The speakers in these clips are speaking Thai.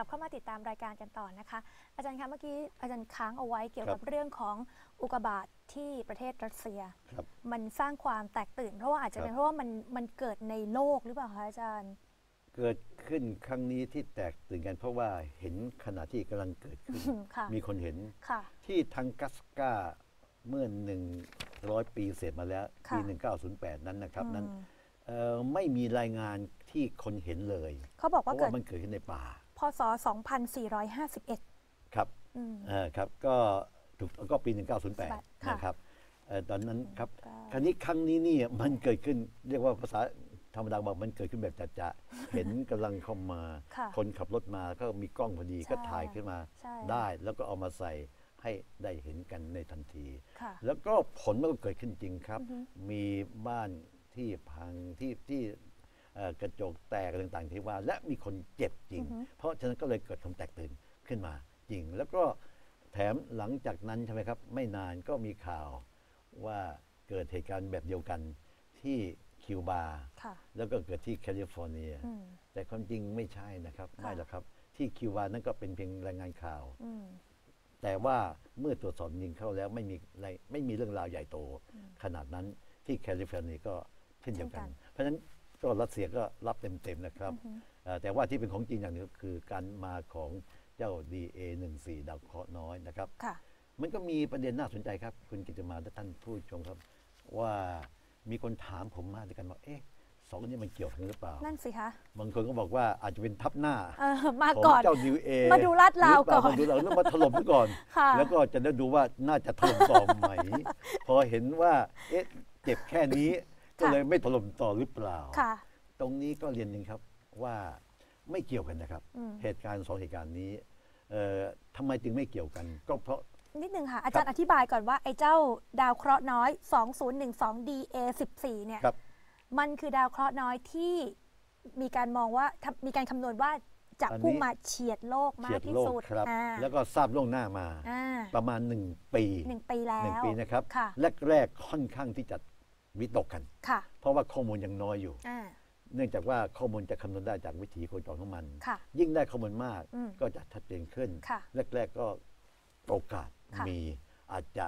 ลับเข้ามาติดตามรายการกันต่อนะคะ อาจารย์คะเมื่อกี้อาจารย์ค้างเอาไว้เกี่ยวครักับบเรื่องของอุกกาบาตที่ประเทศรัสเซีย ครับ มันสร้างความแตกตื่น เพราะว่าอาจจะครับเป็นเพราะว่ามันมันเกิดในโลกหรือเปล่าคะอาจารย์ เกิดขึ้นครั้งนี้ที่แตกตื่นกัน เพราะว่าเห็นขณะที่กำลังเกิดขึ้น ค่ะ มีคนเห็น ค่ะ ที่ทังกัสกาเมื่อ 100 ปีเสร็จมาแล้ว ปี ค่ะ1908 นั้นนะครับอืมนั้นเอ่อไม่มีรายงาน ที่คนเห็นเลยเขาบอกเพว่าราะเกิดว่ามันเกิดขึ้นในป่า พศ 2451 ครับอืมเอ่อครับก็ถูกก็ปีค่ะ1908 นะครับเอ่อตอนนั้นครับก็ครั้นี้ครั้งนี้นี่มันเกิดขึ้นเรียกว่าภาษาธรรมดาบอกมันเกิดขึ้นแบบจะๆเห็นกำลังเข้ามาค่ะคนขับรถมาก็มีกล้องพอดีใช่ก็ถ่ายขึ้นมาใช่ได้แล้วก็เอามาใส่ให้ได้เห็นกันในทันทีค่ะแล้วก็ผลมันก็เกิดขึ้นจริงครับอือฮึมีบ้านที่พังที่ที่เอ่อ กระจกแตกอะไรต่างๆที่ว่า และมีคนเจ็บจริง เพราะฉะนั้นก็เลยเกิดความแตกตื่นขึ้นมาจริง แล้วก็แถมหลังจากนั้นใช่ไหมครับ ไม่นานก็มีข่าวว่าเกิดเหตุการณ์แบบเดียวกันที่คิวบาค่ะแล้วก็เกิดที่แคลิฟอร์เนียอืมแต่ความจริงไม่ใช่นะครับค่ะไม่หรอกครับ ที่คิวบานั่นก็เป็นเพียงรายงานข่าวอืมแต่ว่าเมื่อตรวจสอบจริงเข้าแล้วไม่มีอะไรไม่มีเรื่องราวใหญ่โต ขนาดนั้นที่แคลิฟอร์เนียก็เช่นเดียวกันเช่นกันเพราะฉะนั้น ก็รัสเซียก็รับเต็มๆนะครับเอ่อแต่ว่าที่เป็นของจริงอย่างหนึงก็คือการมาของเจ้า DA14 ดาวเคราะห์น้อยนะครับค่ะมันก็มีประเด็นน่าสนใจครับ คุณกิตติมาและท่านผู้ชมครับ ว่ามีคนถามผมมาด้วยกันว่าเอ๊ะสองอันนี้มันเกี่ยวกันหรือเปล่า นั่นสิคะ บางคนก็บอกว่าอาจจะเป็นทับหน้าเออมาของก่อนเจ้าดิวเอมาดูลาดราวก่อนมาดูลาดราวแล้วมาถล่มซะก่อนค่ะแล้วก็จะได้ดูว่าน่าจะถล่มต่อไหม พอเห็นว่า เอ๊ะ เจ็บแค่นี้ ก็เลยไม่ถล่มต่อหรือเปล่าค่ะตรงนี้ก็เรียนหนึ่งครับว่าไม่เกี่ยวกันนะครับอืมเหตุการณ์สองเหตุการณ์นี้เอ่อทำไมจึงไม่เกี่ยวกัน ก็เพราะนิดนึงค่ะ อาจารย์อธิบายก่อนว่า ไอ้เจ้าดาวเคราะห์น้อย 2012 DA14 เนี่ยครับมันคือดาวเคราะห์น้อยที่มีการมองว่าทำมีการคำนวณว่าจะอันนี้พุ่งมาเฉียดโลกมาเฉียกดที่โลกสุดครับอ่าแล้วก็ทราบล่วงหน้ามาอ่าประมาณหนึ่งปีหนึ่งปีแล้วหนึ่งปีนะครับค่ะแรก ๆ ค่อนข้างที่จะ วิตกกันค่ะเพราะว่าข้อมูลยังน้อยอยู่อ่าเนื่องจากว่าข้อมูลจะคำนวณได้จากวิถีโคจรของมันค่ะยิ่งได้ข้อมูลมากอืมก็จะชัดเจนขึ้นค่ะแรก ๆก็โอกาสค่ะมีอาจจะ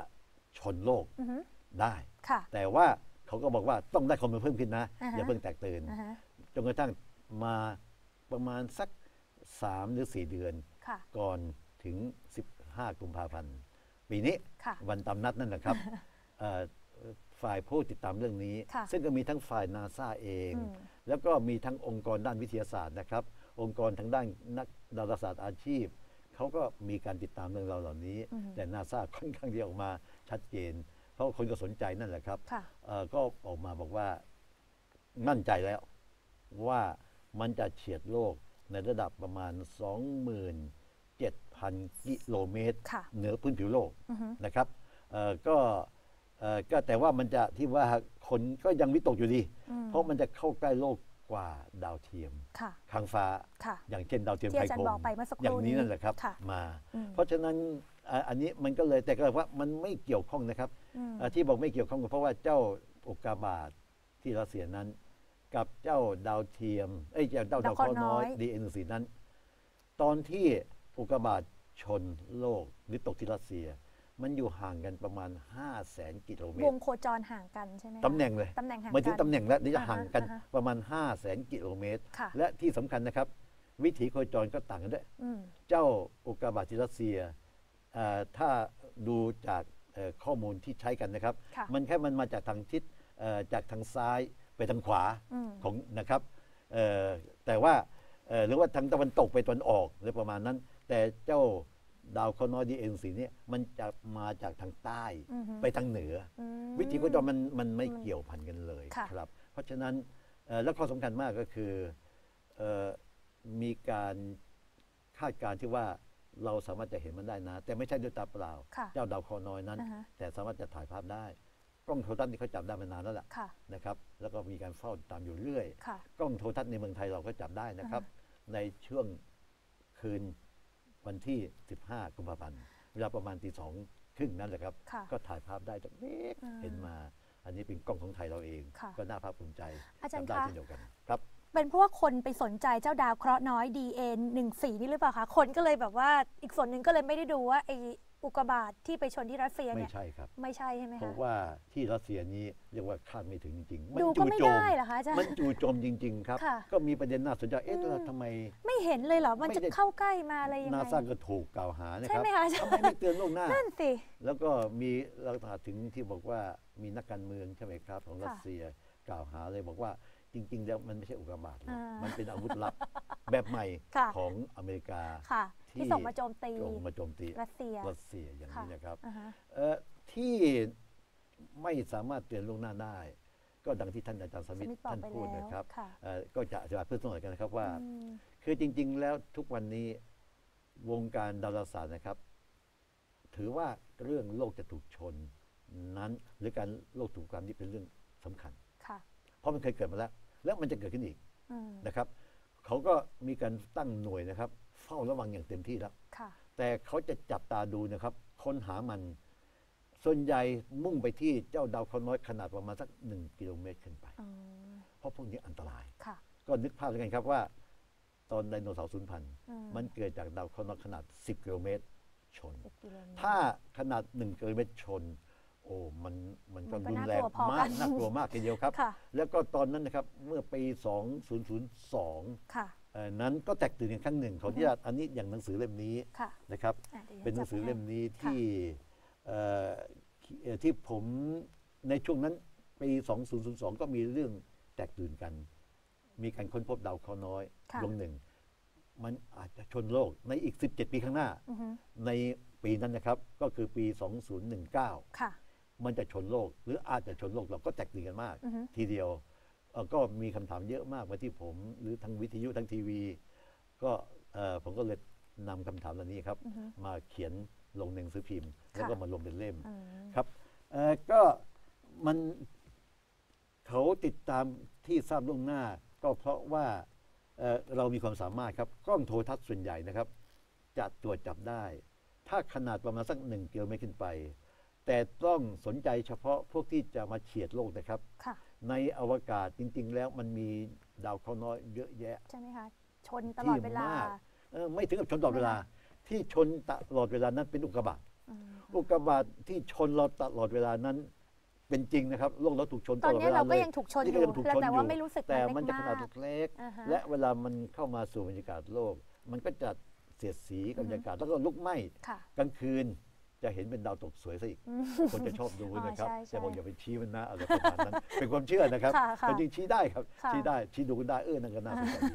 ชนโลกอือฮึได้ค่ะแต่ว่าเขาก็บอกว่าต้องได้ข้อมูลเพิ่มขึ้นนะอ่าฮะอย่าเพิ่งแตกตื่นอ่าฮะจนกระทั่งมาประมาณสัก 3 หรือ 4 เดือนค่ะก่อนถึง 15 กุมภาพันธ์ ปีนี้ค่ะวันตามนัดนั่นแหละครับเอ่อ ฝ่ายผู้ติดตามเรื่องนี้ค่ะซึ่งก็มีทั้งฝ่ายนาซาเองอืมแล้วก็มีทั้งองค์กรด้านวิทยาศาสตร์นะครับ องค์กรทางด้านนักดาราศาสตร์อาชีพเขาก็มีการติดตามเรื่องราวเหล่านี้อืมแต่นาซาค่อนข้างที่ออกมาชัดเจน เพราะว่าคนก็สนใจนั่นแหละครับค่ะเอ่อก็ออกมาบอกว่ามั่นใจแล้วว่ามันจะเฉียดโลกในระดับประมาณ 27,000 กิโลเมตรค่ะเหนือพื้นผิวโลกอือฮึนะครับเอ่อก็เอ่อ ก็แต่ว่ามันจะที่ว่าคนก็ยังวิตกอยู่ดีอืมเพราะมันจะเข้าใกล้โลกกว่าดาวเทียมค่ะทางฟ้าค่ะอย่างเช่นดาวเทียมที่ไทอาจารย์คมบอกไปเมื่อสักครู่อย่างนี้นี้นั่นแหละครับค่ะมาอืมเพราะฉะนั้นอ่าอันนี้มันก็เลยแต่ก็ว่ามันไม่เกี่ยวข้องนะครับอืมอ่าที่บอกไม่เกี่ยวข้องก็เพราะว่าเจ้าอุกกาบาตที่รัสเซียนั้น กับเจ้าดาวเทียมเอ้ยเจ้าดาวดาดาววเคเคราะราะห์ห์น้น้ออยย DN4 นั้น ตอนที่อุกกาบาตชนโลกหรือตกที่รัสเซีย มันอยู่ห่างกันประมาณ 5 0 0แสนกิโลเมวตงรโคจรห่างกันใช่ไหมคะตำแหน่งเลยตำแหน่งห่างหมายถึงกันตำแหน่งแล้วนี่จะอ่าฮะห่างกันอ่าฮะประมาณ 5 0 0แสนกิโลเมตร ค่ะ และที่สำคัญนะครับ วิถีโคจรก็ต่างกันด้วย อืม เจ้าอุกกาบาตที่รัสเซียเอ่อถ้าดูจากเอ่อข้อมูลที่ใช้กันนะครับ ค่ะ มันแค่มันมาจากทางทิศเอ่อจากทางซ้ายไปทางขวาอืม ของนะครับเอ่อแต่ว่าเอ่อหรือว่าทางตะวันตกไปตะวันออกหรือประมาณนั้น แต่เจ้า ดาวเคราะห์น้อยดีเอ็นสีเนี่ยมันจะมาจากทางใต้อือฮึไปทางเหนือออืมวิถีโคจรมันมันไม่เกี่ยวพันกันเลยค่ะครับ เพราะฉะนั้นเอ่อแล้วข้อสำคัญมากก็คือเอ่อมีการคาดการณ์ที่ว่าเราสามารถจะเห็นมันได้นะ แต่ไม่ใช่ด้วยตาเปล่าค่ะเจ้าดาวเคราะห์น้อยนั้นอ่าฮะแต่สามารถจะถ่ายภาพได้ กล้องโทรทัศน์นี่เขาจับได้มานานแล้วล่ะค่ะนะครับ แล้วก็มีการเฝ้าติดตามอยู่เรื่อยค่ะกล้องโทรทัศน์ในเมืองไทยเราก็จับได้นะครับ ในช่วงคืน วันที่ 15 กุมภาพันธ์เวลาประมาณตีสองครึ่งนั่นแหละครับค่ะก็ถ่ายภาพได้จากเล็กอ่าเห็นมา อันนี้เป็นกล้องของไทยเราเองค่ะก็น่าภาคภูมิใจอาจารย์ทำได้คะเช่นเดียวกันครับเป็นเพราะว่าคนไปสนใจเจ้าดาวเคราะห์น้อย DA 14นี่หรือเปล่าคะ คนก็เลยแบบว่าอีกส่วนหนึ่งก็เลยไม่ได้ดูว่าไอ อุกกาบาตที่ไปชนที่รัสเซียไม่เนี่ยใช่ครับ ไม่ใช่ใช่ไหมเพคะราะว่าที่รัสเซียนี้เรียกว่าคาดไม่ถึงจริงๆมัดูก็จู่ไม่โจมได้เหรอคะอาจารย์มันจู่โจมจริง ๆ ครับค่ะก็มีประเด็นน่าสนใจเอ๊ะอืมแล้วทำไม ไม่เห็นเลยเหรอ มันไม่จะได้เข้าใกล้มาอะไรยังไงนาซาก็ถูกกล่าวหานะใช่ครับไหมคะอาจารทำย์ไมไม่เตือนล่วงหน้านั่นสิแล้วก็มีหลักฐานถึงที่บอกว่ามีนักการเมืองใช่ไหมครับ ของรัสเซียกล่าวหาเลยบอกว่าจริง ๆ แล้วมันไม่ใช่อุกกาบาตหรอกอ่ามัมันเป็นอาวุธลับแบบใหม่ค่ะของอเมริกาค่ะ ที่ที่ส่งมาโจมตีลงมาโจมตีรัสเซียรัสเซียอย่างนี้นะครับอ่าฮะเอ่อที่ไม่สามารถเตือนล่วงหน้าได้ ก็ดังที่ท่านอาจารย์สมิทสมิทบอกท่านไปพูดแล้วนะครับค่ะเอ่อก็จะอธิบายเพิ่มเติมหน่อยกันนะครับว่าอืมคือจริง ๆ แล้วทุกวันนี้วงการดาราศาสตร์นะครับ ถือว่าเรื่องโลกจะถูกชนนั้น หรือการโลกถูกความนี่เป็นเรื่องสำคัญค่ะเพราะมันเคยเกิดมาแล้ว แล้วมันจะเกิดขึ้นอีกอืมนะครับ เขาก็มีการตั้งหน่วยนะครับเฝ้าระวังอย่างเต็มที่แล้วค่ะแต่เขาจะจับตาดูนะครับค้นหามัน ส่วนใหญ่มุ่งไปที่เจ้าดาวเคราะห์น้อยขนาดประมาณสักหนึ่งกิโลเมตรขึ้นไปอ๋อเพราะพวกนี้อันตรายค่ะก็นึกภาพแล้วกันครับว่า ตอนไดโนเสาร์สูญพันธุ์อืมมันเกิดจากดาวเคราะห์น้อยขนาด 10 กิโลเมตรชนสิบกิโลเมตรถ้าขนาด 1 กิโลเมตรชน โอ้มันมันก็มันก็รุนน่าแรกงลัวพอมากักนน่ากลัวมากทีเดียวครับค่ะแล้วก็ตอนนั้นนะครับเมื่อปี 2002ค่ะเอ่อ นั้นก็แตกตื่นกันครั้งหนึ่งขออนุญาตอันนี้อย่างหนังสือเล่มนี้ค่ะนะครับอะดี๋ยวเป็นหนังสือจับเล่มให้นี้ค่ะที่เอ่อที่เอ่อที่ผมในช่วงนั้นปี 2002 ก็มีเรื่องแตกตื่นกัน มีการค้นพบดาวเคราะห์น้อยค่ะดวงหนึ่ง มันอาจจะชนโลกในอีก 17 ปีข้างหน้าอือฮึในปีนั้นนะครับก็คือปี 2019ค่ะมันจะชนโลก หรืออาจจะชนโลกเราก็แตกตื่นกันมากอือฮึทีเดียวเอ่อ ก็มีคำถามเยอะมากมาที่ผม หรือทางวิทยุทางทีวี ก็เอ่อผมก็เลยนำคำถามเหล่านี้ครับอือฮึมาเขียนลงในหนังสือพิมพ์ แล้วก็มาลงเป็นเล่มอืมครับเอ่อก็มันเขาติดตามที่ทราบล่วงหน้า ก็เพราะว่าเอ่อเรามีความสามารถครับกล้องโทรทัศน์ส่วนใหญ่นะครับ จะตรวจจับได้ ถ้าขนาดประมาณสักหนึ่งกิโลเมตรขึ้นไป แต่ต้องสนใจเฉพาะพวกที่จะมาเฉียดโลกนะครับ ค่ะ ในอวกาศจริง ๆ แล้วมันมีดาวเคราะห์น้อยเยอะแยะ ใช่ไหมคะ ชนตลอดเวลา ที่มกเออไม่ถึงกับชนตลอดเวลา ที่ชนตลอดเวลานั้นเป็นอุกกาบาตอืมอุกกาบาตที่ชนเราตลอดเวลานั้น เป็นจริงนะครับโลกเราถูกชนตตอนลอดนี้เวลาเราก็เลยยังถูกชนนี่อก็ยู่ยังถูกเพียงชนแต่อว่ายู่ไม่รู้สึกแต่มัมันนจะเล็กขนาดมากเล็ก อ่าฮะและเวลามันเข้ามาสู่บรรยากาศโลก มันก็จะเสียดสีกับบรรยากาศแล้วก็ลุกไหม้ค่ะ กลางคืน จะเห็นเป็นดาวตกสวยซะอีกอืมคนจะชอบดูนะครับอ๋อใช่ใช่แต่บอกอย่าไปชี้มันนะอะไรประมาณนั้น เป็นความเชื่อนะครับค่ะค่ะแต่จริงชี้ได้ครับค่ะชี้ได้ชี้ดูกันได้เออนั่นก็น่าสนใจดี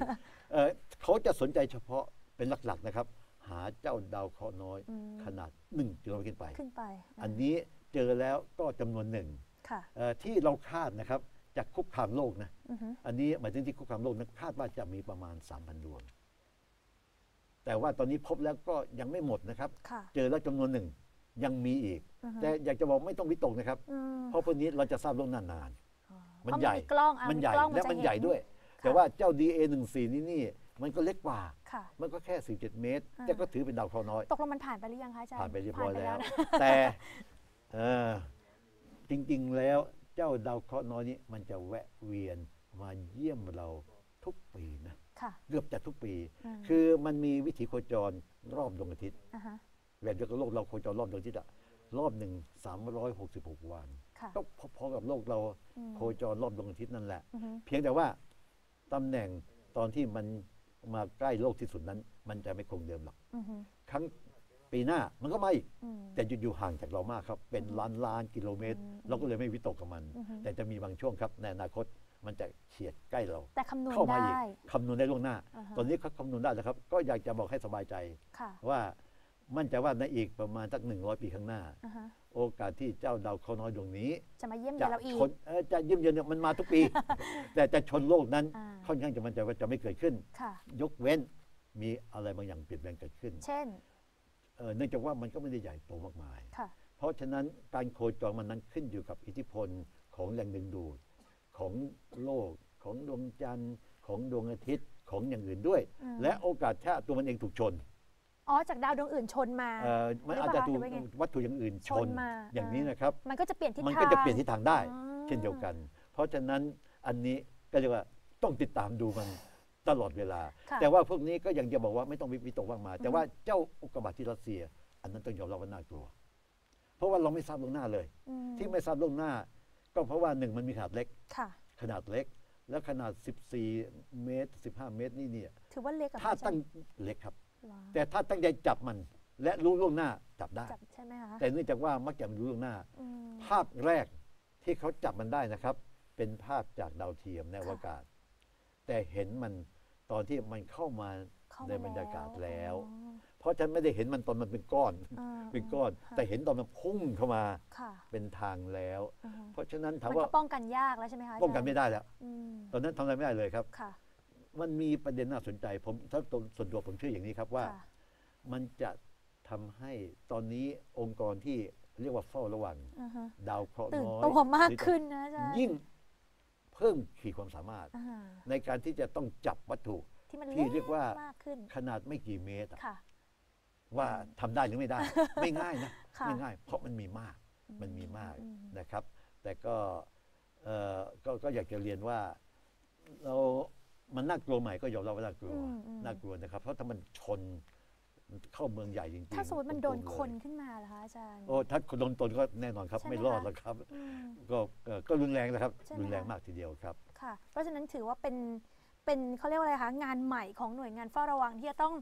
เอ่อเขาจะสนใจเฉพาะเป็นหลักๆนะครับ หาเจ้าดาวเคราะห์น้อยอืมขนาดหนึ่งกิโลเมตรขึ้นไปขึ้นไป อันนี้เจอแล้วก็จำนวนหนึ่งค่ะเอ่อที่เราคาดนะครับจากคุกคามโลกนะอือฮึอันนี้หมายถึงที่คุกคามโลกนั้นคาดว่าจะมีประมาณ 3,000 ดวง แต่ว่าตอนนี้พบแล้วก็ยังไม่หมดนะครับค่ะเจอแล้วจำนวนหนึ่ง ยังมีอีกอือฮึแต่อยากจะบอกไม่ต้องวิตกนะครับอืมเพราะพวกนี้เราจะทราบล่วงหน้านานอ๋อมันเพราะใหญ่กล้องอะมันใหญ่กล้องและจะมันใหญ่เด้วยค่ะแต่ว่าเจ้า DA 1 4นี่นี่มันก็เล็กกว่าค่ะมันก็แค่ 17 เมตรอ่าแต่ก็ถือเป็นดาวเคราะห์น้อย ตกลงมันผ่านไปหรือยังคะอาจารย์ ผ่านไปเรียบร้อยแล้วนะแต่เออจริงๆ แล้วเจ้าดาวเคราะห์น้อยนี้มันจะแวะเวียนมาเยี่ยมเราทุกปีนะค่ะเกือบจะทุกปีอืมคือมันมีวิถีโคจรรอบดวงอาทิตย์อ่าฮะ แบบเดียวกับโลกเราโคจรรอบดวงอาทิตย์อะรอบหนึ่ง366วันค่ะ ก็พอๆกับโลกเราอืมโคจรรอบดวงอาทิตย์นั่นแหละ อือฮึเพียงแต่ว่าตำแหน่งตอนที่มันมาใกล้โลกที่สุดนั้น มันจะไม่คงเดิมหรอก อือฮึครั้งปีหน้ามันก็มาอีก อืม แต่อยู่ๆห่างจากเรามากครับ เป็นล้านล้านกิโลเมตร อืมเราก็เลยไม่วิตกกับมัน อือฮึ แต่จะมีบางช่วงครับ ในอนาคตมันจะเฉียดใกล้เรา แต่คำนวณเข้ามาอีกได้ คำนวณได้ล่วงหน้า อ่าฮะ ตอนนี้เขาคำนวณได้แล้วครับ ก็อยากจะบอกให้สบายใจค่ะ ว่า มั่นใจว่าในอีกประมาณสักหนึ่งร้อยปีข้างหน้า อ่าฮะโอกาสที่เจ้าดาวเคราะห์น้อยดวงนี้ จะมาเยี่ยมจะเยียนเราอีชกนเอ่อจะเยี่ยมเยือนเนี่ยมันมาทุกปี แต่จะชนโลกนั้นอ่า ค่อนข้างจะมั่นใจว่าจะไม่เกิดขึ้น ค่ะ ยกเว้นมีอะไรบางอย่างเปลี่ยนแปลงเกิดขึ้นเช่นเอ่อเนื่องจากว่ามันก็ไม่ได้ใหญ่โตมากมาย ค่ะ เพราะฉะนั้นการโคจรมันนั้นขึ้นอยู่กับอิทธิพลของแรงดึงดูด ของโลกของดวงจันทร์ ของดวงอาทิตย์ของอย่างอื่นด้วย อืม และโอกาสถ้าตัวมันเองถูกชน อ๋อ จากดาวดวงอื่นชนมาเอ่อมันหรืออาจเปจะล่าถูกหรือว่าไงวัตถุอย่างอื่นชชนนมาอย่างอ่านี้นี้นะครับ มันก็จะเปลี่ยนทิศทางมันก็จะเปลี่ยนทิศทางได้อ๋อเช่นเดียวกัน เพราะฉะนั้นอันนี้ก็เรียกว่าต้องติดตามดูมันตลอดเวลาค่ะแต่ว่าพวกนี้ก็ยังจะบอกว่าไม่ต้องวิตกว่างมายแต่ว่าเจ้าอุกกาบาตที่รัสเซีย อันนั้นต้องยอมรับว่าน่ากลัว เพราะว่าเราไม่ทราบล่วงหน้าเลยอืมที่ไม่ทราบล่วงหน้า ก็เพราะว่าหนึ่งมันมีขนาดเล็กค่ะขนาดเล็กแล้วขนาด 14 เมตร 15 เมตรนี่เนี่ยถือว่าเล็กกับถ้าตั้งเล็กครับ แต่แต่ถ้าตั้งใจจับมัน และรู้ล่วงหน้าจับได้จับใช่ไหมคะแต่เนื่องจากว่ามักจะไม่รู้ล่วงหน้าอืมภาพแรกที่เขาจับมันได้นะครับ เป็นภาพจากดาวเทียมในอวกาศ แต่เห็นมันตอนที่มันเข้ามาเข้าในมาบรรยากาศแล้วอ๋อเพราะฉันไม่ได้เห็นมันตอนมันเป็นก้อนอ่าเป็นก้อนค่ะแต่เห็นตอนมันพุ่งเข้ามาค่ะเป็นทางแล้วอือฮึเพราะฉะนั้นถามมันว่าก็ป้องกันยากแล้วใช่ไหมคะป้องกันไม่ได้แล้วอืมตอนนั้นทำอะไรไม่ได้เลยครับค่ะ มันมีประเด็นน่าสนใจ ผมถ้าตัวส่วนตัวผมเชื่ออย่างนี้ครับว่าค่ะมันจะทำให้ตอนนี้องค์กรที่เรียกว่าเฝ้าระวังอือฮึดาวเคราะห์ตื่นน้อยตัวมากหรือจะขึ้นนะอาจารย์ยิ่งเพิ่มขีดความสามารถอ่าในการที่จะต้องจับวัตถุที่มันที่เล็กเรียกว่ามากขึ้นขนาดไม่กี่เมตรอะค่ะว่าทำได้หรือไม่ได้ ไม่ง่ายนะค่ะไม่ง่าย เพราะมันมีมากมันมีมากอืมนะครับ แต่ก็เอ่อก็ก็อยากจะเรียนว่าเรา มันน่ากลัวใหม่ก็ยอมรับว่าน่ากลัวอืมอืมน่ากลัวนะครับ เพราะถ้ามันชนเข้าเมืองใหญ่จริงๆถ้าสมมติมันโดนตรงๆคนเลยขึ้นมาล่ะคะอาจารย์โอ้ถ้าคนโดนตนก็แน่นอนครับใช่ไหมไม่รอดคะแล้วครับอืมก็เอ่อก็รุนแรงนะครับใช่ไหมรุนแรงคะมากทีเดียวครับค่ะ เพราะฉะนั้นถือว่าเป็นเป็นเขาเรียกว่าอะไรคะงานใหม่ของหน่วยงานเฝ้าระวังที่จะต้อง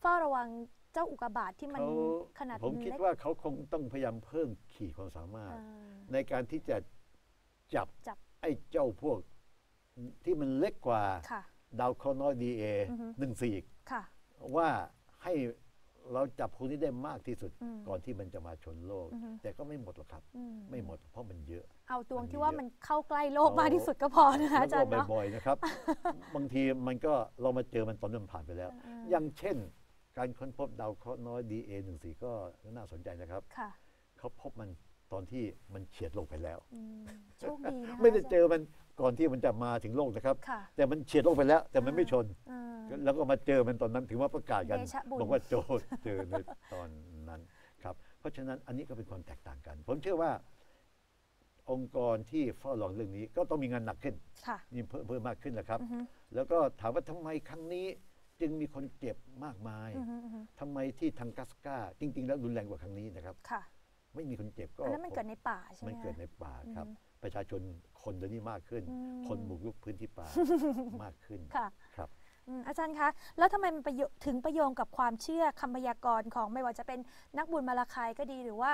เฝ้าระวังเจ้าอุกกาบาตที่มันเขาขนาดผมคิดเล็กว่าเขาคงต้องพยายามเพิ่มขีดความสามารถอ่าในการที่จะจับจับไอ้เจ้าพวก ที่มันเล็กกว่าค่ะดาวเคราะห์น้อยดีเออือฮึหนึ่งสี่อีกค่ะว่าให้เราจับพวกนี้ได้มากที่สุดอืมก่อนที่มันจะมาชนโลกอือฮึแต่ก็ไม่หมดหรอกครับอืไม่หมดเพราะมันเยอะ เอาดวงมันมีที่ว่าเยอะมันเข้าใกล้โลกมากที่สุดก็พอนะคะอาจารย์แล้วเนาะก็บ่อยๆนะครับ บางทีมันก็เรามาเจอมันตอนที่มันผ่านไปแล้วอ่าอย่างเช่น การค้นพบดาวเคราะห์น้อยดีเอหนึ่งสี่ก็น่าสนใจนะครับค่ะเขาพบมันตอนที่มันเฉียดโลกไปแล้วอืมโชคดีนะคะไม่ได้เจอมัน ก่อนที่มันจะมาถึงโลกนะครับ ค่ะ แต่มันเฉียดโลกไปแล้ว แต่มันไม่ชนอ่าแล้วก็มาเจอมันตอนนั้นถึงว่าประกาศกันเดชะบุญ บอกว่าโจเจอในตอนนั้นครับ เพราะฉะนั้นอันนี้ก็เป็นความแตกต่างกัน ผมเชื่อว่า องค์กรที่เฝ้าระวังเรื่องนี้ ก็ต้องมีงานหนักขึ้นค่ะนี่เพิ่มเพิ่มมากขึ้นแหละครับ อือฮึแล้วก็ถามว่าทำไมครั้งนี้จึงมีคนเจ็บมากมายอือฮึอือฮึทำไมที่ทางกัสกาจริง ๆ แล้วรุนแรงกว่าครั้งนี้นะครับ ค่ะ ไม่มีคนเจ็บก็อันนั้นมันเกิดในป่าใช่ไหมมันเกิดคะในป่าครับอือฮึประชาชนคนเดี๋ยวนี้มากขึ้นอืมคนบุกรุกพื้นที่ป่ามากขึ้นค่ะครับอืมอาจารย์คะ แล้วทำไมมันไปโยถึงประโยงกับความเชื่อคำพยากรณ์ของไม่ว่าจะเป็นนักบุญมาลาคายก็ดีหรือว่า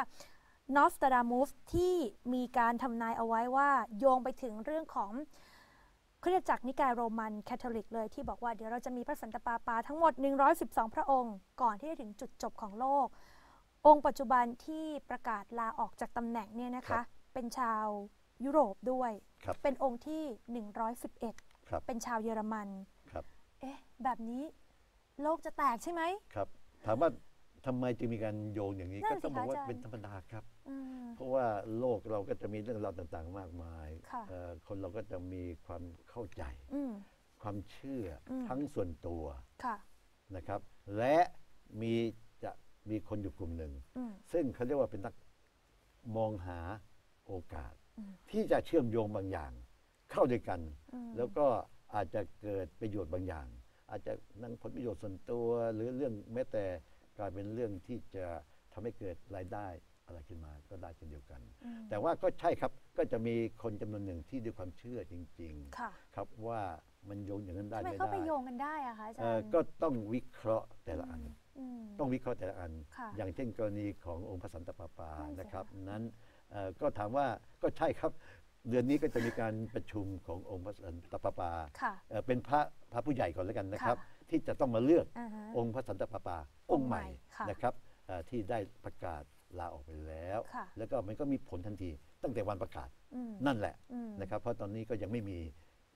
นอสตาดามูฟที่มีการทำนายเอาไว้ว่าโยงไปถึงเรื่องของคริสตจักรนิกายโรมันแคทอลิกเลยที่บอกว่าเดี๋ยวเราจะมีพระสันตะปาปาทั้งหมด 112 พระองค์ ก่อนที่จะถึงจุดจบของโลก องค์ปัจจุบันที่ประกาศลาออกจากตำแหน่งเนี่ยนะครัคะ บเป็นชาวยุโรปด้วย ครับเป็นองค์ที่ 111 ครับ เป็นชาวเยอรมัน ครับ เอ๊ะ แบบนี้โลกจะแตกใช่ไหม ครับ ถามว่าทำไมจึงมีการโยงอย่างนี้นั่ก็นสิต้องบอกว่าคะอาจารย์ เป็นธรรมดาครับ อืม เพราะว่าโลกเราก็จะมีเรื่องราวต่างๆ มากมายค่ะ เอ่อคนเราก็จะมีความเข้าใจ อืม ความเชื่ออม ทั้งส่วนตัวค่ะ นะครับ และมีจะ มีคนอยู่กลุ่มหนึ่งอืมซึ่งเขาเรียกว่าเป็นนักมองหาโอกาสอืมที่จะเชื่อมโยงบางอย่าง เข้าด้วยกันอืมแล้วก็อาจจะเกิดประโยชน์บางอย่าง อาจจะนั่งผลประโยชน์ส่วนตัว หรือเรื่องแม้แต่กลายเป็นเรื่องที่จะทำให้เกิดรายได้อะไรขึ้นมาก็ได้เช่นเดียวกันอืมแต่ว่าก็ใช่ครับก็จะมีคนจำนวนหนึ่งที่ด้วยความเชื่อจริงค่ะๆครับว่ามันโยงอย่างนั้นได้ทำไมไม่เขาไปได้โยงกันได้อะคะอาจารเอ่อย์ก็ต้องวิเคราะห์แต่ละอันอืม ต้องวิเคราะห์แต่ละอันค่ะอย่างเช่นกรณีขององค์พระสันตะปาปานั่นสินะครับค่ะนั้นเอ่อก็ถามว่าก็ใช่ครับ เดือนนี้ก็จะมีการประชุมขององค์พระสันตะปาปาค่ะเอ่อเป็นพระพระผู้ใหญ่ก่อนแล้วกันนะครับค่ะที่จะต้องมาเลือกอ่าฮะองค์พระสันตะปาปาองค์ใหม่องค์ใหม่ค่ะนะครับเอ่อที่ได้ประกาศลาออกไปแล้วค่ะแล้วก็มันก็มีผลทันทีตั้งแต่วันประกาศอืมนั่นแหละอืมนะครับ เพราะตอนนี้ก็ยังไม่มี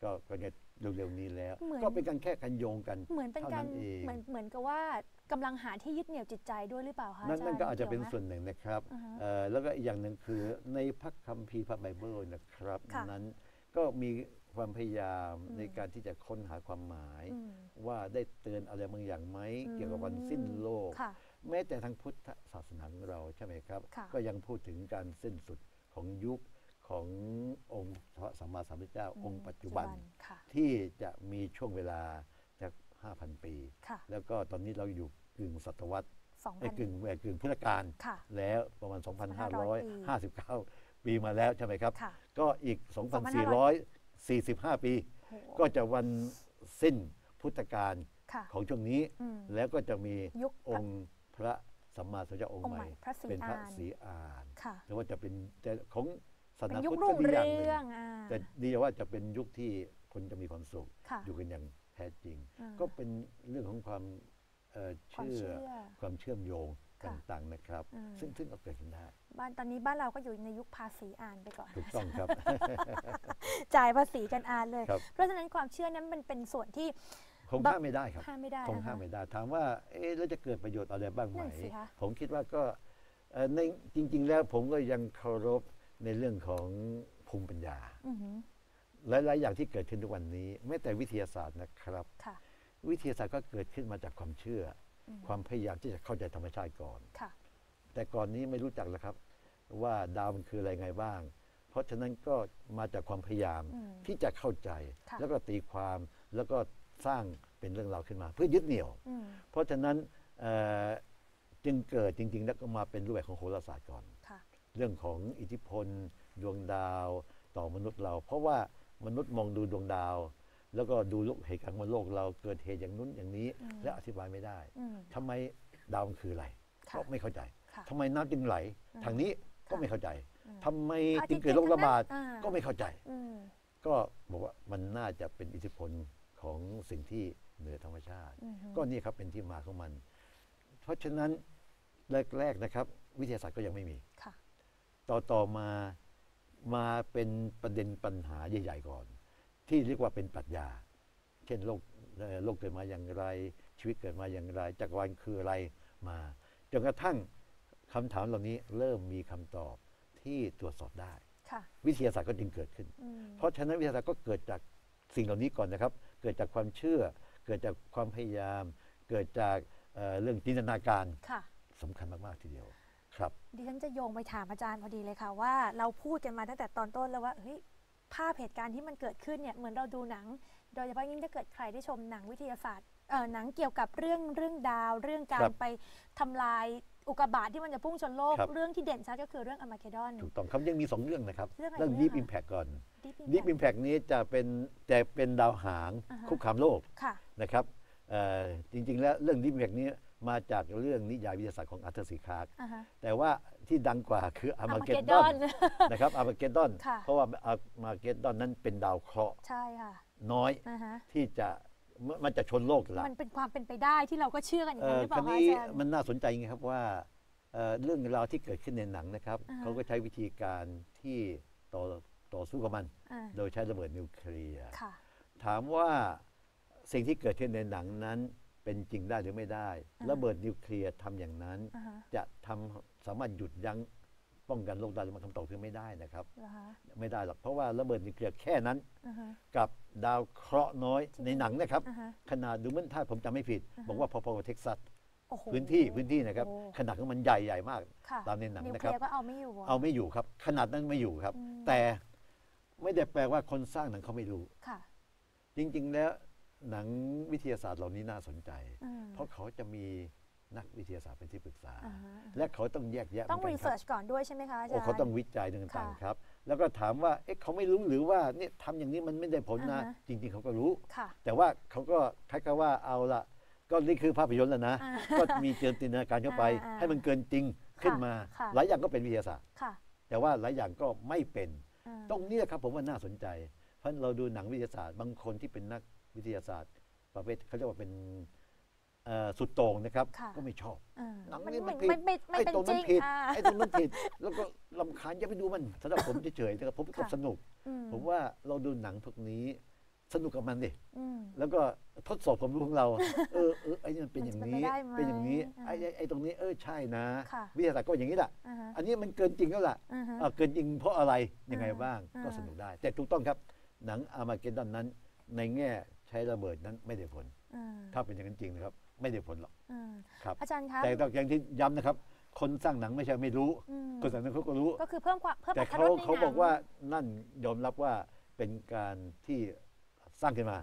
ก็ก็จะ เร็วๆนี้แล้ว เหมือน ก็เป็นการแค่การโยงกัน เหมือนเป็นเท่าการนั้นเอง เหมือนเหมือนกับว่ากำลังหาที่ยึดเหนี่ยวจิตใจด้วยหรือเปล่าคะนั่นรย์นั่นก็อาจจะเป็นกี่ยวไหมส่วนหนึ่งนะครับอ่าฮะ เอ่อแล้วก็อีกอย่างหนึ่งคือในพระคัมภีร์พระไบเบิลนะครับค่ะนั้นก็มีความพยายามอืม ในการที่จะค้นหาความหมาย อืม ว่าได้เตือนอะไรบางอย่างไหมอืม เกี่ยวกับวันสิ้นโลก ค่ะ แม้แต่ทางพุทธศาสนาของเราใช่ไหมครับ ค่ะก็ยังพูดถึงการสิ้นสุดของยุค ขององค์พระสัมมาสัมพุทธเจ้าองค์ปัจจุบัน ค่ะ ที่จะมีช่วงเวลาจาก 5,000 ปี ค่ะ แล้วก็ตอนนี้เราอยู่กึ่งศตวรรษสองไอ้พันยกึ่งเอ่อกึ่งพุทธกาลค่ะแล้วประมาณ 2,559 ปีมาแล้วใช่ไหมครับ ค่ะก็อีก 2,445 ปี โห ก็จะวันสิ้นพุทธกาลค่ะ ของช่วงนี้ อืม แล้วก็จะมียุคองค์พระสัมมาสัมพุทธเจ้าองค์องค์ใหใหม่ม่ พระศรีเป็นพระอาน ศรีอาน ค่ะ หรือว่าจะเป็นแต่ของ ศาสเป็นนายุคพุทธรุ่ก็งดีอย่างหเรืนึ่องงอ่าแต่ดีว่าจะเป็นยุคที่คนจะมีความสุขค่ะอยู่กันอย่างแท้จริงอ่าก็เป็นเรื่องของความเอ่อความเชื่อเชื่อความเชื่อมโยงค่ะต่างๆนะครับอืมซึ่งซึ่งก็เกิดขึ้นได้บ้านตอนนี้บ้านเราก็อยู่ในยุคภาษีอ่านไปก่อนถูกต้องครับ จ่ายภาษีกันอ่านเลยครับเพราะฉะนั้นความเชื่อนั้นมันเป็นส่วนที่คงบะห้ามไม่ได้ครับห้ามไม่ได้คงนะคะห้ามไม่ได้ถามว่าเอ๊ะแล้วจะเกิดประโยชน์อะไรบ้างไหมนั่นสิคะผมคิดว่าก็เอ่อในจริง ๆ แล้วผมก็ยังเคารพ ในเรื่องของภูมิปัญญาอือหือหลายๆอย่างที่เกิดขึ้นทุกวันนี้แม้แต่วิทยาศาสตร์นะครับค่ะวิทยาศาสตร์ก็เกิดขึ้นมาจากความเชื่ออมความพยายามที่จะเข้าใจธรรมชาติก่อนค่ะแต่ก่อนนี้ไม่รู้จักแล้วครับ ว่าดาวมันคืออะไรไงบ้าง เพราะฉะนั้นก็มาจากความพยายามอืมที่จะเข้าใจค่ะแล้วก็ตีความแล้วก็สร้างเป็นเรื่องราวขึ้นมา เพื่อยึดเหนี่ยวอืมเพราะฉะนั้นเอ่อจึงเกิดจริง ๆ แล้วก็มาเป็นรูปแบบของโหราศาสตร์ก่อนค่ะ เรื่องของอิทธิพล ดวงดาว ต่อมนุษย์เรา เพราะว่ามนุษย์มองดูดวงดาว แล้วก็ดูโลกเหตุการณ์บนโลกเราเกิดเหตุอย่างนู้นอย่างนี้อืมและอธิบายไม่ได้อืมทำไมดาวมันคืออะไรค่ะก็ไม่เข้าใจค่ะทำไมน้ำจึงไหลอืมทางนี้ก็ค่ะไม่เข้าใจอืมทำไมอาทิจึตงย์เกิดโรคระบาดอ่าก็ไม่เข้าใจอืมก็บอกว่ามันน่าจะเป็นอิทธิพลของสิ่งที่เหนือธรรมชาติอือหือก็นี่ครับเป็นที่มาของมัน เพราะฉะนั้นแรกๆนะครับ วิทยาศาสตร์ก็ยังไม่มีค่ะ ต่อต่อมามาเป็นประเด็นปัญหาใหญ่ ๆ ก่อน ที่เรียกว่าเป็นปรัชญา เช่นโลกเอ่อโลกเกิดมาอย่างไร ชีวิตเกิดมาอย่างไรจักรวาลคืออะไรมาจนกระทั่งคำถามเหล่านี้เริ่มมีคำตอบที่ตรวจสอบได้ค่ะวิทยาศาสตร์ก็จึงเกิดขึ้นอืมเพราะฉะนั้นวิทยาศาสตร์ก็เกิดจากสิ่งเหล่านี้ก่อนนะครับ เกิดจากความเชื่อ เกิดจากความพยายาม เกิดจากเอ่อเรื่องจินตนาการค่ะสำคัญมาก ๆ ทีเดียว ครับดิฉันจะโยงไปถามอาจารย์พอดีเลยค่ะว่าเราพูดกันมาตั้งแต่ตอนต้นแล้วว่าเฮ้ยภาพเหตุการณ์ที่มันเกิดขึ้นเนี่ยเหมือนเราดูหนัง โดยเฉพาะยิ่งถ้าเกิดใครได้ชมหนังวิทยาศาสตร์เออหนังเกี่ยวกับเรื่องเรื่องดาว เรื่องกาครัรบไปทำลายอุกกาบาตที่มันจะพุ่งชนโลกครับเรื่องที่เด่นชัดก็คือเรื่องอ r มาเกดอนถูกต้องครับยังมีสองเรื่องนะครับ เรื่องอะไรเรื่องเรื่ Deep องคะ Impact ก่อน Deep Deep Impact Impact นี้จะเป็นจะเป็นดาวหางอ่าฮะคุกคามโลกค่ะนะครับเอ่อจริงๆแล้วเรื่อง Deep Impact นี้ มาจากเรื่องนิยายวิทยาศาสตร์ของอาร์เธอร์ซีคาร์กอ่าฮะแต่ว่าที่ดังกว่าคืออาร์มาเกดดอน Armageddon นะครับอาร์มาเกดดอนค่ะเพราะว่าอาร์มาเกดดอนนั้นเป็นดาวเคราะห์ใช่ค่ะน้อยอ่าฮะที่จะมันมันจะชนโลกละมันเป็นความเป็นไปได้ที่เราก็เชื่อกันอย่างเอ่นั้นอหรือเปคราล่าวคะนี้อาจารย์มันน่าสนใจไงครับว่าเอ่อเรื่องราวที่เกิดขึ้นในหนังนะครับอ่าฮะเขาก็ใช้วิธีการที่ต่อต่อสู้กับมันอ่าโดยใช้ระเบิดนิวเคลียร์ค่ะถามว่าสิ่งที่เกิดขึ้นในหนังนั้น เป็นจริงได้หรือไม่ได้อ่าฮะระเบิดนิวเคลียร์ทำอย่างนั้นอ่าฮะจะทำสามารถหยุดยั้งป้องกันโรคได้หรือไม่คำตอบคือไม่ได้นะครับเหรอคะไม่ได้หรอกเพราะว่าระเบิดนิวเคลียร์แค่นั้นอ่าฮะกับดาวเคราะห์น้อยในหนังนะครับอ่าฮะขนาดดูเหมือนถ้าผมจำไม่ผิดอ่าฮะบอกว่าพอๆกับเท็กซัสโอ้โหพื้นที่พื้นที่นะครับโอ้ขนาดของมันใหญ่ใหญ่มากค่ะตามในหนังนิวนะเคครับลียร์ก็เอาไม่อยู่ะเอาไม่อยู่ครับ ขนาดนั้นไม่อยู่ครับอืมแต่ไม่ได้แปลว่าคนสร้างหนังเขาไม่รู้ค่ะจริง ๆ แล้ว หนังวิทยาศาสตร์เหล่านี้น่าสนใจอืมเพราะเขาจะมีนักวิทยาศาสตร์เป็นที่ปรึกษาอ่าฮะและเขาต้องแยกแยะต้องหมืนรีกันคเสิรัร์ชก่อนด้วยใช่ไหมคะอาจารโอ้ย์เขาต้องวิจัยต่างค่ะๆครับ แล้วก็ถามว่าเอ๊ะเขาไม่รู้หรือว่าเนี่ยทำอย่างนี้มันไม่ได้ผลนะอ่าฮะจริง ๆ เขาก็รู้ค่ะแต่ว่าเขาก็คล้ายๆว่าเอาละก็นี่คือภาพยนตร์แล้วนะอ่าก็มีเจิมจินตนาการเข้าไปอ่าให้มันเกินจริงขึ้นมาค่ะหลายอย่างก็เป็นวิทยาศาสตร์ค่ะแต่ว่าหลายอย่างก็ไม่เป็นอ่าตรงเนี้ยครับผมว่าน่าสนใจ เพราะเราดูหนังวิทยาศาสตร์บางคนที่เป็นนัก วิทยาศาสตร์ ประเภทเขาเรียกว่าเป็นเอ่อสุดโต่งนะครับค่ะก็ไม่ชอบอ่าหนังมันนี้มันไม่ผิดไม่ไม่ไอ้เป็นตรงจนั้รินงผิดอ่าไอ้ตรงนั้นผิด แล้วก็ลำคาญอย่าไปดูมันสำหรับผมเฉยๆนะครับผมก็ค่ะสนุกอืมผมว่าเราดูหนังพวกนี้สนุกกับมันดิอืมแล้วก็ทดสอบความรู้ของเรา เออเออไอ้นี่มันเป็นมันอย่าจะงเป็นนี้ไปได้ไหมเป็นอย่างนี้อ่าไอ้ไอ้ไอ้ตรงนี้ เออใช่นะค่ะวิทยาศาสตร์ก็อย่างนี้แหละอ่าฮะอันนี้มันเกินจริงแล้วล่ะอ่าฮะเอ่อเกินจริงเพราะอะไรยังไงอ่าบ้างอ่าก็สนุกได้ แต่ถูกต้องครับหนังอาร์มาเกดดอนนั้นในแง่ ใช้ระเบิดนั้นไม่ได้ผลอ่าถ้าเป็นอย่างนั้นจริงนะครับ ไม่ได้ผลหรอกอ่าครับอาจารย์คะแต่ต้องอย่างที่ย้ำนะครับ คนสร้างหนังไม่ใช่ไม่รู้อืมคนสร้างหนังเขาก็รู้ ก็คือเพิ่มความเพิ่มแต่อรรถเขารสในเขาหนังบอกว่านั่นยอมรับว่าเป็นการที่สร้างขึ้นมา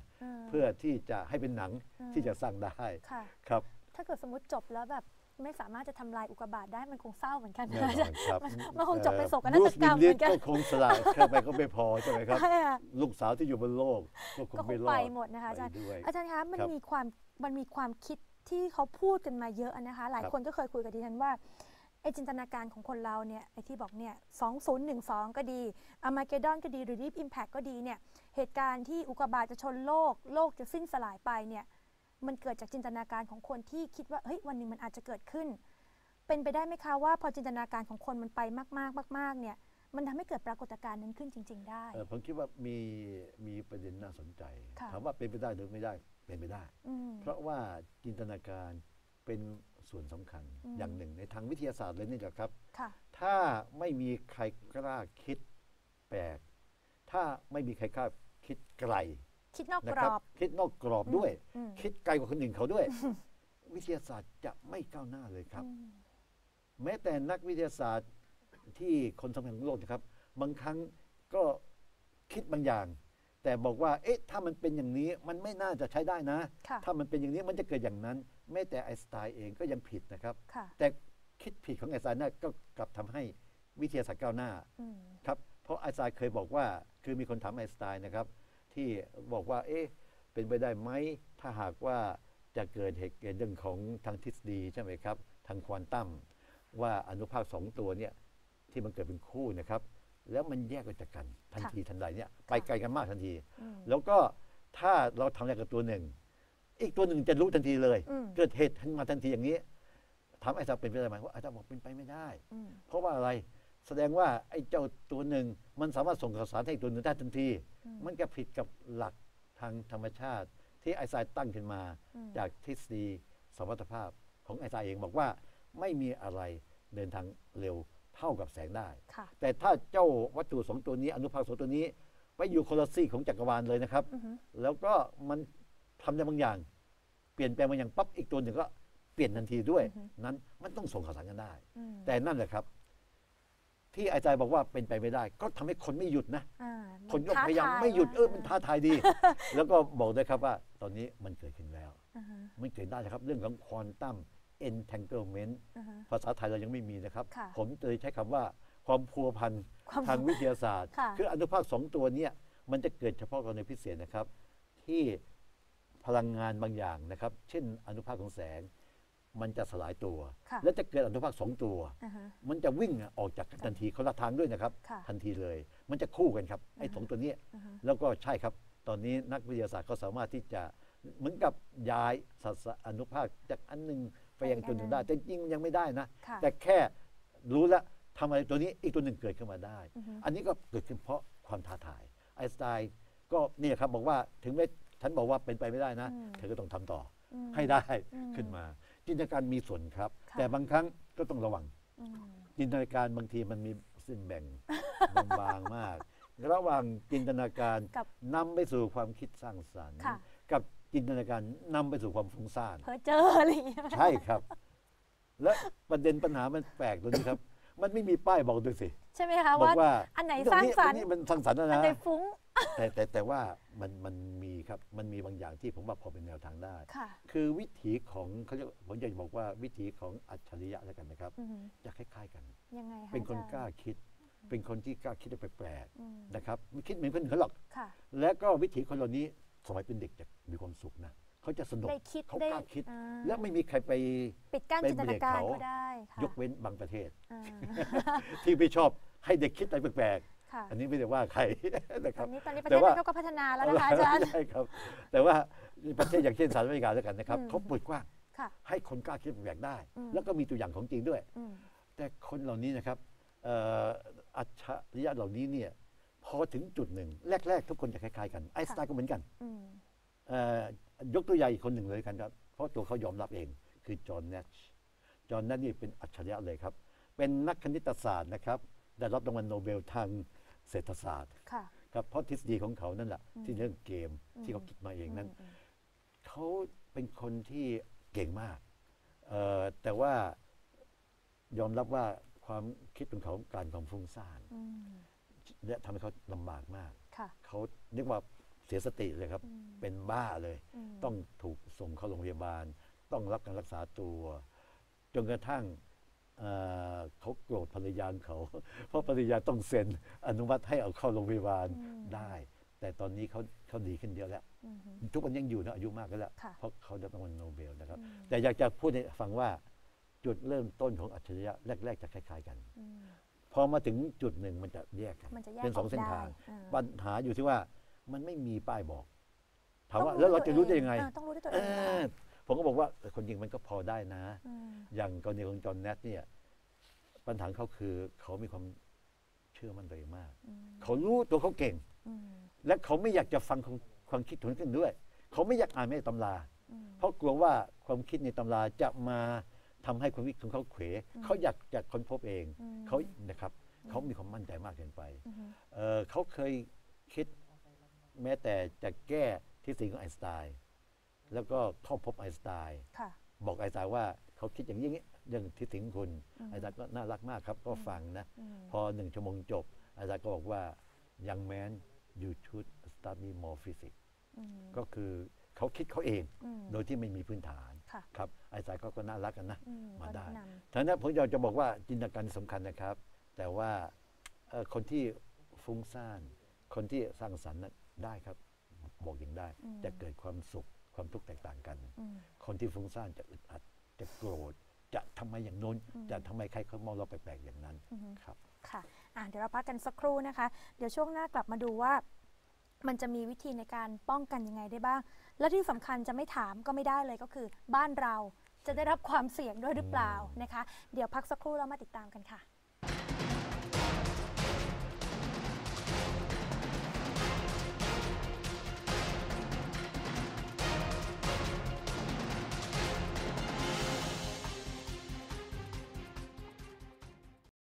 เพื่อที่จะให้เป็นหนังอืมที่จะสร้างได้ค่ะครับ ถ้าเกิดสมมติจบแล้วแบบ ไม่สามารถจะทำลายอุกกาบาตได้มันคงเศร้าเหมือนกันแน่นอนครับมันคงจบเป็นโศกนาฏกรรมบรูซวิลลิเหมือนกันสก็คงสลายแค่ไปก็ไม่พอใช่ไหมครับใช่ค่ะลูกสาวที่อยู่บนโลกก็คงก็คไม่งรไปอดหมดนะคะอาจารย์ไปด้วยอาจารย์คะมันครับมีความมันมีความคิดที่เขาพูดกันมาเยอะนะคะ หลายครับคนก็เคยคุยกับดิฉันว่าไอจินตนาการของคนเราเนี่ยไอที่บอกเนี่ย2012ก็ดีอามาเกดอนก็ดีหรือ Deep Impact ก็ดีเนี่ยเหตุการณ์ที่อุกกาบาตจะชนโลก โลกจะสิ้นสลายไปเนี่ย มันเกิดจากจินตนาการของคนที่คิดว่าเฮ้ยวันหนึ่งมันอาจจะเกิดขึ้น เป็นไปได้ไหมคะว่า พอจินตนาการของคนมันไปมากๆมากๆเนี่ยมันทำให้เกิดปรากฏการณ์นั้นขึ้นจริง ๆ ได้เอ่อผมคิดว่ามีมีประเด็นน่าสนใจค่ะถามว่าเป็นไปได้หรือไม่ได้เป็นไปได้อืมเพราะว่าจินตนาการเป็นส่วนสำคัญอืมอย่างหนึ่งในทางวิทยาศาสตร์เลยนี่แหละครับค่ะถ้าไม่มีใครกล้าคิดแปลก ถ้าไม่มีใครกล้าคิดไกล คิดนอกนะกครรัอบ คิดนอกกรอบด้วยอืมคิดไกลกว่าคนอื่นเขาด้วย วิทยาศาสตร์จะไม่ก้าวหน้าเลยครับอืมแม้แต่นักวิทยาศาสตร์ที่คนสำคัญของโลกนะครับ บางครั้งก็คิดบางอย่าง แต่บอกว่า เอ๊ะ ถ้ามันเป็นอย่างนี้มันไม่น่าจะใช้ได้นะค่ะถ้ามันเป็นอย่างนี้มันจะเกิดอย่างนั้น แม้แต่ไอน์สไตน์เองก็ยังผิดนะครับค่ะแต่คิดผิดของไอน์สไตน์น่ะก็กลับทำให้วิทยาศาสตร์ก้าวหน้าอืมครับเพราะไอน์สไตน์เคยบอกว่าคือมีคนถามไอน์สไตน์นะครับ ที่บอกว่า เอ๊ะ เป็นไปได้ไหม ถ้าหากว่าจะเกิดเหตุเกิดเรื่องของทางทฤษฎีใช่ไหมครับ ทางควอนตัมว่าอนุภาคสองตัวเนี่ยที่มันเกิดเป็นคู่นะครับ แล้วมันแยกออกจากกันทันค่ะทีทันใดเนี่ยไปไกลกันมากทันทีอืมแล้วก็ถ้าเราทำอะไรกับตัวหนึ่ง อีกตัวหนึ่งจะรู้ทันทีเลยอืมเกิดเหตุขึ้นมาทันทีอย่างนี้ถามไอ้ซาเป็นไปได้ไหมว่าอาจารย์บอกเป็นไปไม่ได้อืมเพราะว่าอะไร แสดงว่าไอ้เจ้าตัวหนึ่งมันสามารถส่งข่าวสารให้อีกตัวหนึ่งได้ทันทีอืมมันก็ผิดกับหลักทางธรรมชาติ ที่ไอน์สไตน์ตั้งขึ้นมาอืมจากทฤษฎีสมรรถภาพของไอน์สไตน์เองบอกว่าไม่มีอะไรเดินทางเร็วเท่ากับแสงได้ค่ะแต่ถ้าเจ้าวัตถุสองตัวนี้ อนุภาคสองตัวนี้ไปอยู่คนละซีกของจักรวาลเลยนะครับอือหือแล้วก็มันทำได้บางอย่าง เปลี่ยนแปลงบางอย่างปั๊บอีกตัวหนึ่งก็เปลี่ยนทันทีด้วย นั้นมันต้องส่งข่าวสารกันได้อืมแต่นั่นแหละครับ ที่อาจารย์บอกว่าเป็นไปไม่ได้ ก็ทำให้คนไม่หยุดนะอ่าคนก็ท้พยายามทไม่หยุดเออมันาท้าทายดี แล้วก็บอกด้วยครับว่าตอนนี้มันเกิดขึ้นแล้วอ่าฮะมันเกิดได้นะครับ เรื่องของควอนตัม entanglement อ่าฮะภาษาไทยเรายังไม่มีนะครับค่ะผมเลยใช้คำว่าความพัวพันความทางวิทยาศาสตร์ค่ะคืออนุภาคสองตัวเนี้มันจะเกิดเฉพาะกรณีพิเศษนะครับ ที่พลังงานบางอย่างนะครับ เช่นอนุภาคของแสง มันจะสลายตัว ค่ะและจะเกิดอนุภาคสองตัว อ่าฮะ มันจะวิ่งออกจากกันทันทีคนละทางด้วยนะครับ ค่ะทันทีเลย มันจะคู่กันครับไอ้อ่าฮะสองตัวเนี้ยอ่าฮะแล้วก็ใช่ครับ ตอนนี้นักวิทยาศาสตร์เขาสามารถที่จะเหมือนกับย้ายสัสอนุภาคจากอันหนึงไปยังตัวหนึ่งได้ แต่จริงๆยังไม่ได้นะ ค่ะ แต่แค่รู้แล้วทำอะไรตัวนี้อีกตัวหนึ่งเกิดขึ้นมาได้ อือฮึ อันนี้ก็เกิดขึ้นเพราะความท้าทายไอน์สไตน์ก็นี่ครับบอกว่าถึงแม้ฉันบอกว่าเป็นไปไม่ได้นะ อืม เธอก็ต้องทำต่ออือมให้ได้อืม ขึ้นมา จินตนาการมีส่วนครับ ค่ะแต่บางครั้งก็ต้องระวัง อืมจินตนาการบางทีมันมีเส้นแบ่ง บางๆมาก ระหว่างจินตนาการกับนำไปสู่ความคิดสร้างสรรค์ ค่ะ กับจินตนาการนำไปสู่ความฟุ้งซ่าน เพอเจออะไรอย่างเงี้ย ใช่ครับ และประเด็นปัญหามันแปลกตรงนี้ครับ มันไม่มีป้ายบอกด้วยสิ ใช่ไหมคะบอว่ากว่า อันไหนตสร้างสรรอัค์นี้มันสร้างสรรค์นะอันนะไหนฟุ้งแต่แต่แต่ว่ามันมันมีครับมันมีบางอย่างที่ผมว่าพอเป็นแนวทางได้ค่ะคือวิถีของเขาเรียกผมอยากจะบอกว่าวิถีของอัจฉริยะแล้วกันนะครับอือหือจะคล้าย ๆกันยังไงคะเป็นคนอจรย์กล้าคิด เป็นคนที่กล้าคิดอะไรแปลกอืมๆนะครับไม่คิดเหมือนคนอื่นเขาหรอกค่ะและก็วิถีคนเหล่านี้สมัยเป็นเด็กจะมีความสุขนะเขาจะสนุกได้คิดเขาได้กล้าคิดอ่าและไม่มีใครไปปิดกั้นไปจินตนาการเบรกเขาก็ได้ค่ะยกเว้นบางประเทศอ่าที่ไม่ชอบ ให้เด็กคิดอะไรแปลกค่ะๆอันนี้ไม่ได้ว่าใครนะคตรัอบนนี้ตอนนี้ประแต่เทศว่านั้นเขาก็พัฒนาแล้วนะคะอาจารย์ใช่ครับ แต่ว่าประเทศอย่างเช่นสหรัฐอเมริกาแล้วกันนะครับอืมเขาเปิดกว้างค่ะให้คนกล้าคิดแปลกๆได้อืมแล้วก็มีตัวอย่างของจริงด้วยอืมแต่คนเหล่านี้นะครับเอ่ออัจฉริยะเหล่านี้เนี่ยพอถึงจุดหนึ่ง แรก ๆ ทุกคนจะคล้ายๆกันไอน์สไตน์ก็เหมือนกันอืมเอ่อยกตัวอย่างอีกคนหนึ่งเลยกันครับ เพราะตัวเขายอมรับเองคือจอห์นเนชจอห์นเนชนี่เป็นอัจฉริยะเลยครับ เป็นนักคณิตศาสตร์นะครับ ได้รับรางวัลโนเบลทางเศรษฐศาสตร์ค่ะครับเพราะทฤษฎีของเขานั่นแหละอืมที่เรื่องเกมอืมที่เขาคิดมาเองนั้นอืมเขาเป็นคนที่เก่งมากเอ่อแต่ว่ายอมรับว่าความคิดของเขาการความฟุ้งซ่านอืมและทำให้เขาลำบากมากค่ะเขาเรียกว่าเสียสติเลยครับอืมเป็นบ้าเลยมต้องถูกส่งเข้าโรงพยาบาล ต้องรับการรักษาตัว จนกระทั่ง เอ่อเขาโกรธภรรยาของเขา เพราะภรรยาต้องเซ็นอนุมัติให้เอาเข้าโรงพยาบาลอืมได้ แต่ตอนนี้เขาเขาดีขึ้นเยอะแล้วอืมทุกวันยังอยู่นะอายุมากก็แล้วค่ะเพราะเขาได้รางวัลโนเบลนะครับอืมแต่อยากจะพูดให้ฟังว่าจุดเริ่มต้นของอัจฉริยะแรก ๆ จะคล้าย ๆ กันอืมพอมาถึงจุดหนึ่งมันจะแยกกันมันจะแยกเป็นสองออกเส้นได้ทางอ่าปัญหาอยู่ที่ว่ามันไม่มีป้ายบอก ถามต้องว่าแล้วเราจะรู้ได้วยังไงเออต้องรู้ด้วยตัวเอเองอ ผมก็บอกว่าเออคนจริงมันก็พอได้นะมอย่างกรณีของจอห์นแนทเนี่ย ปัญหาเขาคือเขามีความเชื่อมั่นตัวเองมากอืมเขารู้ตัวเขาเก่งอืมและเขาไม่อยากจะฟังความความคิดของคนอื่นด้วย เขาไม่อยากอ่านแม่ตำราอืมเพราะกลัวว่าความคิดในตำราจะมาทำให้ความคิดของเขาเขวอืมเขาอยากจะค้นพบเองอืมเขานะครับเขามีความมั่นใจมากเกินไปอืมเอ่อเขาเคยคิดแม้แต่จะแก้ทฤษฎีของไอน์สไตน์ แล้วก็เข้าพบไอน์สไตน์ค่ะบอกไอน์สไตน์ว่าเขาคิดอย่างนี้อย่างนี้เรื่องทฤษฎีของคุณอืมไอน์สไตน์ก็น่ารักมากครับก็ฟังนะอืมพอหนึ่งชั่วโมงจบ ไอน์สไตน์ก็บอกว่า young man you should study more physics อืมก็คือเขาคิดเขาเองอืมโดยที่ไม่มีพื้นฐานค่ะครับไอน์สไตน์ก็ก็น่ารักกันนะอืมมาก็ได้แนะนทั้งนั้นผมอยากจะบอกว่าจินตนาการสำคัญนะครับ แต่ว่าเอ่อคนที่ฟุ้งซ่าน คนที่สร้างสรรค์นั้นได้ครับบอกอย่างได้อืมจะเกิดความสุข ความทุกข์แตกต่างกันำอืมคนที่ฟุ้งซ่านจะอึดอัด จะโกรธ จะทำไมอย่างโน้นอืมจะทำไมใครเขามองเราแปลกๆอย่างนั้นอืมครับค่ะอะเดี๋ยวเราพักกันสักครู่นะคะ เดี๋ยวช่วงหน้ากลับมาดูว่ามันจะมีวิธีในการป้องกันยังไงได้บ้าง และที่สำคัญจะไม่ถามก็ไม่ได้เลยก็คือ บ้านเราจะได้รับความเสี่ยงด้วยหรือเปล่านะคะ เดี๋ยวพักสักครู่แล้วมาติดตามกันค่ะ